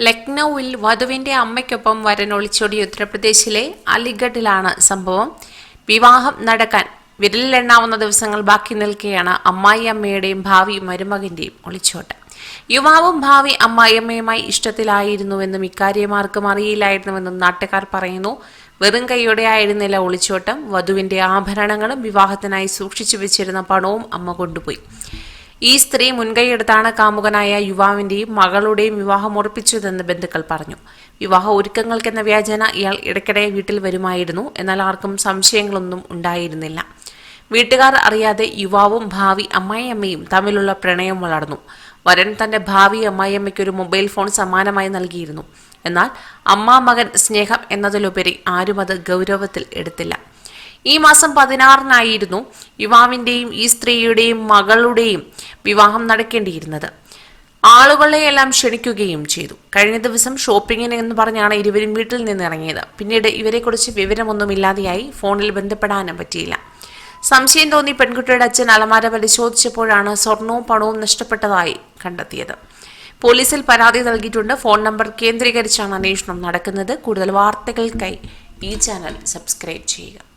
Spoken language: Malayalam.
ലക്നൌവിൽ വധുവിന്റെ അമ്മയ്ക്കൊപ്പം വരൻ ഒളിച്ചോടി ഉത്തർപ്രദേശിലെ അലിഗഡിലാണ് സംഭവം. വിവാഹം നടക്കാൻ വിരലിലെണ്ണാവുന്ന ദിവസങ്ങൾ ബാക്കി നിൽക്കെയാണ് അമ്മായിയമ്മയുടെയും ഭാവി മരുമകന്റെയും ഒളിച്ചോട്ട്. യുവാവും ഭാവി അമ്മായിയമ്മയുമായി ഇഷ്ടത്തിലായിരുന്നുവെന്നും ഇക്കാര്യം ആർക്കും അറിയില്ലായിരുന്നുവെന്നും നാട്ടുകാർ പറയുന്നു. വെറും കൈയോടെ ആയിരുന്നില്ല ഒളിച്ചോട്ടം. വധുവിന്റെ ആഭരണങ്ങളും വിവാഹത്തിനായി സൂക്ഷിച്ചു വെച്ചിരുന്ന പണവും അമ്മ കൊണ്ടുപോയി. ഈ സ്ത്രീ മുൻകൈയെടുത്താണ് കാമുകനായ യുവാവിന്റെയും മകളുടെയും വിവാഹം ഉറപ്പിച്ചതെന്ന് ബന്ധുക്കൾ പറഞ്ഞു. വിവാഹ ഒരുക്കങ്ങൾക്കെന്ന വ്യാജന ഇയാൾ ഇടയ്ക്കിടെ വീട്ടിൽ വരുമായിരുന്നു. എന്നാൽ ആർക്കും സംശയങ്ങളൊന്നും ഉണ്ടായിരുന്നില്ല. വീട്ടുകാർ അറിയാതെ യുവാവും ഭാവി അമ്മായിയമ്മയും തമ്മിലുള്ള പ്രണയം വളർന്നു. വരൻ തന്റെ ഭാവി അമ്മായിയമ്മയ്ക്ക് ഒരു മൊബൈൽ ഫോൺ സമ്മാനമായി നൽകിയിരുന്നു. എന്നാൽ അമ്മ മകൻ സ്നേഹം എന്നതിലുപരി ആരും അത് ഗൗരവത്തിൽ എടുത്തില്ല. ഈ മാസം പതിനാറിനായിരുന്നു യുവാവിന്റെയും ഈ സ്ത്രീയുടെയും മകളുടെയും വിവാഹം നടക്കേണ്ടിയിരുന്നത്. ആളുകളെയെല്ലാം ക്ഷണിക്കുകയും ചെയ്തു. കഴിഞ്ഞ ദിവസം ഷോപ്പിങ്ങിന് എന്ന് പറഞ്ഞാണ് ഇരുവരും വീട്ടിൽ നിന്ന് ഇറങ്ങിയത്. പിന്നീട് ഇവരെക്കുറിച്ച് വിവരമൊന്നുമില്ലാതെയായി ഫോണിൽ ബന്ധപ്പെടാനും പറ്റിയില്ല. സംശയം തോന്നി പെൺകുട്ടിയുടെ അച്ഛൻ അലമാര പരിശോധിച്ചപ്പോഴാണ് സ്വർണവും പണവും നഷ്ടപ്പെട്ടതായി കണ്ടെത്തിയത്. പോലീസിൽ പരാതി നൽകിയിട്ടുണ്ട്. ഫോൺ നമ്പർ കേന്ദ്രീകരിച്ചാണ് അന്വേഷണം നടക്കുന്നത്. കൂടുതൽ വാർത്തകൾക്കായി ഈ ചാനൽ സബ്സ്ക്രൈബ് ചെയ്യുക.